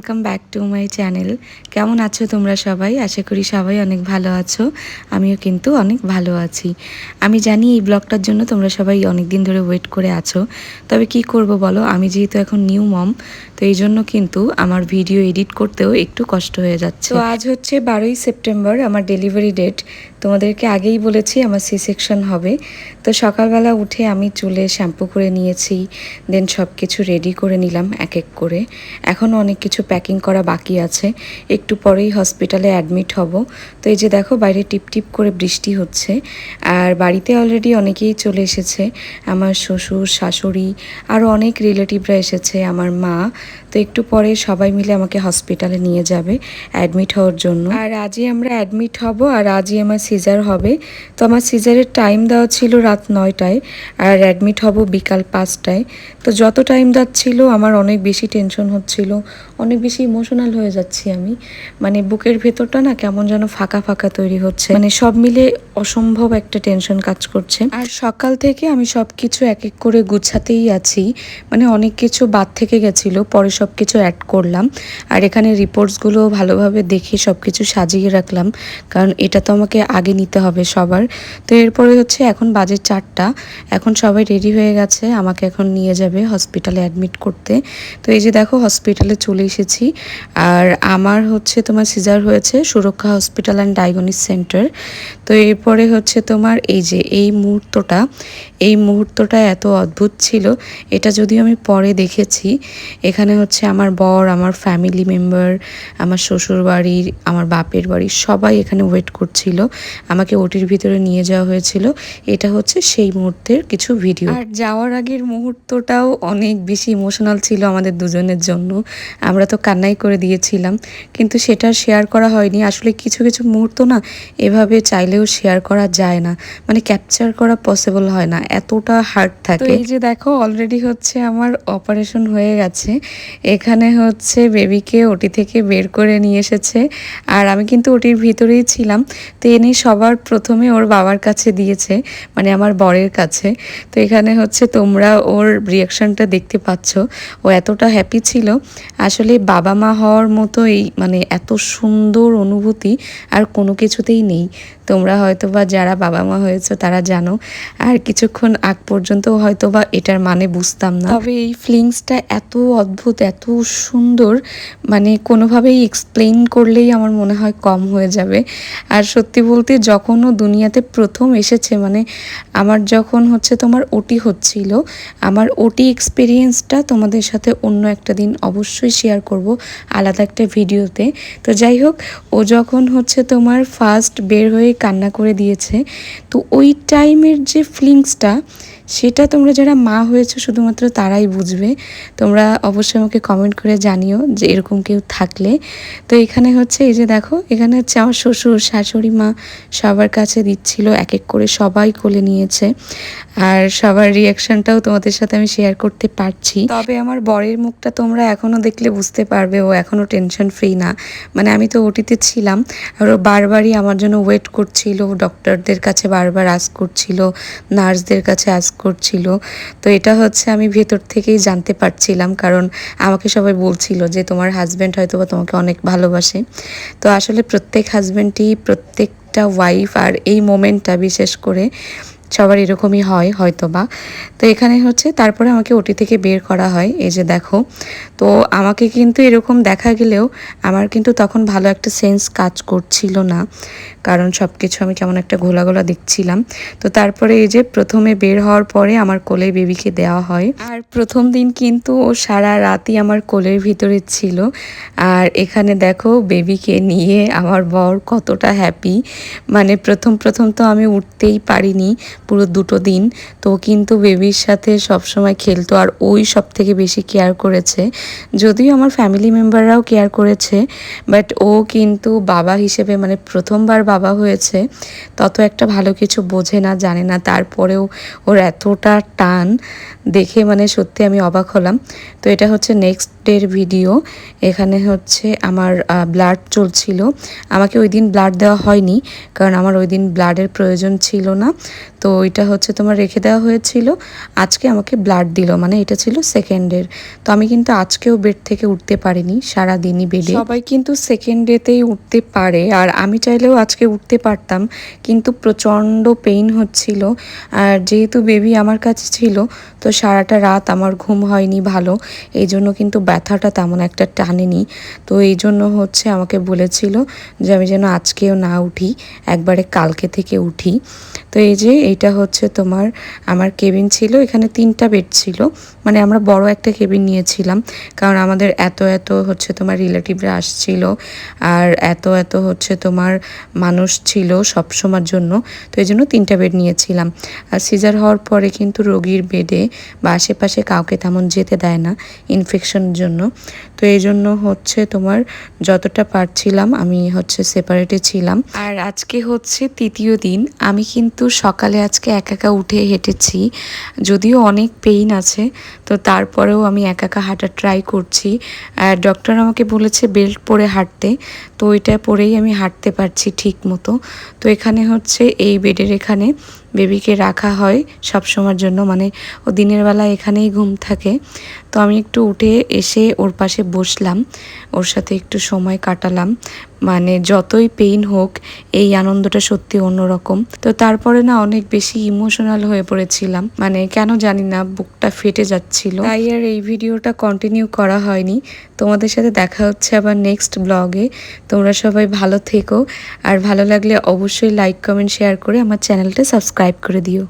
Welcome back to my channel কেমন আছো তোমরা সবাই? আশা করি সবাই অনেক ভালো আছো। আমিও কিন্তু অনেক ভালো আছি। আমি জানি এই ব্লগটার জন্য তোমরা সবাই অনেক দিন ধরে ওয়েট করে আছো। তবে কি করব বলো? আমি যেহেতু এখন নিউ মম তো এই জন্য কিন্তু আমার ভিডিও এডিট করতেও একটু কষ্ট হয়ে যাচ্ছে। তো আজ হচ্ছে বারোই সেপ্টেম্বর, আমার ডেলিভারি ডেট তোমাদেরকে আগেই বলেছি আমার সি সেকশন হবে। তো সকালবেলা উঠে আমি চুলে শ্যাম্পু করে নিয়েছি দেন সব কিছু রেডি করে নিলাম এক এক করে। এখন অনেক কিছু প্যাকিং করা বাকি আছে। একটু পরেই হসপিটালে অ্যাডমিট হব। তো এই যে দেখো, বাইরে টিপ টিপ করে বৃষ্টি হচ্ছে। আর বাড়িতে অলরেডি অনেকেই চলে এসেছে। আমার শ্বশুর, শাশুড়ি আরও অনেক রিলেটিভরা এসেছে, আমার মা। তো একটু পরে সবাই মিলে আমাকে হসপিটালে নিয়ে যাবে অ্যাডমিট হওয়ার জন্য। আর আজই আমরা অ্যাডমিট হব, আর আজই আমার সিজার হবে। তো আমার সিজারের টাইম দেওয়া ছিল রাত নয়টায়, আর অ্যাডমিট হব বিকাল পাঁচটায়। তো যত টাইম যাচ্ছিল আমার অনেক বেশি টেনশন হচ্ছিল, অনেক বেশি ইমোশনাল হয়ে যাচ্ছি আমি। মানে বুকের ভেতরটা না কেমন যেন ফাঁকা ফাঁকা তৈরি হচ্ছে। মানে সব মিলে অসম্ভব একটা টেনশন কাজ করছে। আর সকাল থেকে আমি সব কিছু এক এক করে গুছাতেই আছি। মানে অনেক কিছু বাদ থেকে গেছিল, পরে সব কিছু অ্যাড করলাম। আর এখানে রিপোর্টসগুলো ভালোভাবে দেখে সব কিছু সাজিয়ে রাখলাম। কারণ এটা তো আমাকে আগে নিতে হবে সবার। তো এরপরে হচ্ছে এখন বাজে চারটা। এখন সবাই রেডি হয়ে গেছে, আমাকে এখন নিয়ে যাবে হসপিটালে অ্যাডমিট করতে। তো এই যে দেখো হসপিটালে চলে এসেছি। আর আমার হচ্ছে তোমার সিজার হয়েছে সুরক্ষা হসপিটাল অ্যান্ড ডায়াগনিস সেন্টার। তো এরপরে হচ্ছে তোমার এই যে এই মুহূর্তটা এই মুহূর্তটা এত অদ্ভুত ছিল। এটা যদিও আমি পরে দেখেছি। এখানে হচ্ছে আমার বর, আমার ফ্যামিলি মেম্বার আমার শ্বশুর বাড়ির আমার বাপের বাড়ির সবাই এখানে ওয়েট করছিল। আমাকে ওটির ভিতরে নিয়ে যাওয়া হয়েছিল। এটা হচ্ছে সেই মুহূর্তের কিছু ভিডিও আর যাওয়ার আগের মুহূর্তটাও অনেক বেশি ইমোশনাল ছিল আমাদের দুজনের জন্য। আমরা তো কান্নাই করে দিয়েছিলাম কিন্তু সেটা শেয়ার করা হয়নি। আসলে কিছু কিছু মুহূর্ত না এভাবে চাইলেও শেয়ার করা যায় না। মানে ক্যাপচার করা পসিবল হয় না। এতটা হার্ড থাকে। এই যে দেখো অলরেডি হচ্ছে আমার অপারেশন হয়ে গেছে। এখানে হচ্ছে বেবিকে ওটি থেকে বের করে নিয়ে এসেছে। আর আমি কিন্তু ওটির ভিতরেই ছিলাম। তো এনে সবার প্রথমে ওর বাবার কাছে দিয়েছে মানে আমার বরের কাছে। তো এখানে হচ্ছে তোমরা ওর রিয়াকশনটা দেখতে পাচ্ছ। ও এতটা হ্যাপি ছিল। আসলে বাবা মা হওয়ার মতো এই মানে এত সুন্দর অনুভূতি আর কোনো কিছুতেই নেই। তোমরা হয়তো বা যারা বাবা মা হয়েছে তারা জানো। আর কিছুক্ষণ আগ পর্যন্ত হয়তো বা এটার মানে বুঝতাম না। তবে এই ফিলিংসটা এত অদ্ভুত, এত সুন্দর মানে কোনোভাবেই এক্সপ্লেইন করলেই আমার মনে হয় কম হয়ে যাবে। আর সত্যি বলতে যখনও দুনিয়াতে প্রথম এসেছে মানে আমার যখন হচ্ছে তোমার ওটি হচ্ছিল, আমার ওটি এক্সপিরিয়েন্সটা তোমাদের সাথে অন্য একটা দিন অবশ্যই শেয়ার করব। আলাদা একটা ভিডিওতে। তো যাই হোক ও যখন হচ্ছে তোমার ফার্স্ট বের হয়ে কান্না করে দিয়েছে, তো ওই টাইমের যে ফিলিংসটা সেটা তোমরা যারা মা হয়েছে শুধুমাত্র তারাই বুঝবে। তোমরা অবশ্যই আমাকে কমেন্ট করে জানিও যে এরকম কেউ থাকলে। তো এখানে হচ্ছে এই যে দেখো, এখানে হচ্ছে আমার শ্বশুর, শাশুড়ি মা সবার কাছে দিচ্ছিল এক এক করে সবাই কোলে নিয়েছে। আর সবার রিয়াকশনটাও তোমাদের সাথে আমি শেয়ার করতে পারছি। তবে আমার বরের মুখটা তোমরা এখনও দেখলে বুঝতে পারবে, ও এখনও টেনশন ফ্রি না। মানে আমি তো ওটিতে ছিলাম, আর ও বারবারই আমার জন্য ওয়েট করছিল ডক্টরদের কাছে বারবার আস করছিল নার্সদের কাছে আস করছিল। তো এটা হচ্ছে আমি ভেতর থেকেই জানতে পারছিলাম, কারণ আমাকে সবাই বলছিল যে তোমার হাজব্যান্ড হয়তো বা তোমাকে অনেক ভালোবাসে। তো আসলে প্রত্যেক হাজব্যান্ডই প্রত্যেকটা ওয়াইফ আর এই মোমেন্টটা বিশেষ করে সবার এরকমই হয় হয়তো বা তো এখানে হচ্ছে তারপরে আমাকে ওটি থেকে বের করা হয়, এই যে দেখো। তো আমাকে কিন্তু এরকম দেখা গেলেও আমার কিন্তু তখন ভালো একটা সেন্স কাজ করছিল না, কারণ সব কিছু আমি কেমন একটা ঘোলা ঘোলা দেখছিলাম। তো তারপরে এই যে প্রথমে বের হওয়ার পরে আমার কোলে বেবিকে দেওয়া হয়। আর প্রথম দিন কিন্তু ও সারা রাতই আমার কোলের ভিতরে ছিল। আর এখানে দেখো বেবিকে নিয়ে আমার বর কতটা হ্যাপি মানে প্রথম প্রথম তো আমি উঠতেই পারিনি। পুরো দুটো দিন, তো কিন্তু বেবির সাথে সবসময় খেলতো আর ওই সব থেকে বেশি কেয়ার করেছে। যদিও আমার ফ্যামিলি মেম্বাররাও কেয়ার করেছে বাট ও কিন্তু বাবা হিসেবে মানে প্রথমবার বাবা হয়েছে, তত একটা ভালো কিছু বোঝে না, জানে না। তারপরেও ওর এতটা টান দেখে মানে সত্যি আমি অবাক হলাম। তো এটা হচ্ছে নেক্সট ডের ভিডিও এখানে হচ্ছে আমার ব্লাড চলছিল। আমাকে ওই দিন ব্লাড দেওয়া হয়নি, কারণ আমার ওই দিন ব্লাডের প্রয়োজন ছিল না। তো ওইটা হচ্ছে তোমার রেখে দেওয়া হয়েছিল। আজকে আমাকে ব্লাড দিল মানে এটা ছিল সেকেন্ডের তো আমি কিন্তু আজকেও বেড থেকে উঠতে পারিনি সারা দিনই বেডে সবাই কিন্তু সেকেন্ড ডেতেই উঠতে পারে, আর আমি চাইলেও আজকে উঠতে পারতাম, কিন্তু প্রচণ্ড পেইন হচ্ছিল। আর যেহেতু বেবি আমার কাছে ছিল, তো সারাটা রাত আমার ঘুম হয়নি ভালো, এই জন্য কিন্তু ব্যথাটা তেমন একটা টানেনি। তো এই জন্য হচ্ছে আমাকে বলেছিল যে আমি যেন আজকেও না উঠি, একবারে কালকে থেকে উঠি। তো এই যে, এইটা হচ্ছে তোমার, আমার কেবিন ছিল, এখানে তিনটা বেড ছিল। মানে আমরা বড় একটা কেবিন নিয়েছিলাম, কারণ আমাদের এত এত হচ্ছে তোমার রিলেটিভরা আসছিল, আর এত এত হচ্ছে তোমার মানুষ ছিল সব সময়ের জন্য, তো এই জন্য তিনটা বেড নিয়েছিলাম। আর সিজার হওয়ার পরে কিন্তু রোগীর বেডে বা আশেপাশে কাউকে তেমন যেতে দেয় না ইনফেকশনের জন্য। তো এই জন্য হচ্ছে তোমার যতটা পারছিলাম আমি হচ্ছে সেপারেটে ছিলাম। আর আজকে হচ্ছে তৃতীয় দিন, আমি কিন্তু সকালে আজকে একা একা উঠে হেঁটেছি, যদিও অনেক পেইন আছে, তো তারপরেও আমি একা একা হাঁটা ট্রাই করছি। ডক্টর আমাকে বলেছে বেল্ট পরে হাঁটতে তো ওইটা পরেই আমি হাঁটতে পারছি ঠিক মতো। তো এখানে হচ্ছে এই বেডের এখানে বেবিকে রাখা হয় সব সময়ের জন্য। মানে ও দিনের বেলা এখানেই ঘুম থাকে। তো আমি একটু উঠে এসে ওর পাশে বসলাম। ওর সাথে একটু সময় কাটালাম। মানে যতই পেইন হোক, এই আনন্দটা সত্যি অন্যরকম। তো তারপরে না অনেক বেশি ইমোশনাল হয়ে পড়েছিলাম। মানে কেন জানি না, বুকটা ফেটে যাচ্ছিল। তাই আর এই ভিডিওটা কন্টিনিউ করা হয়নি। তোমাদের সাথে দেখা হচ্ছে আবার নেক্সট ব্লগে তোমরা সবাই ভালো থেকো। আর ভালো লাগলে অবশ্যই লাইক কমেন্ট শেয়ার করে আমার চ্যানেলটা সাবস্ক্রাইব করে দিও।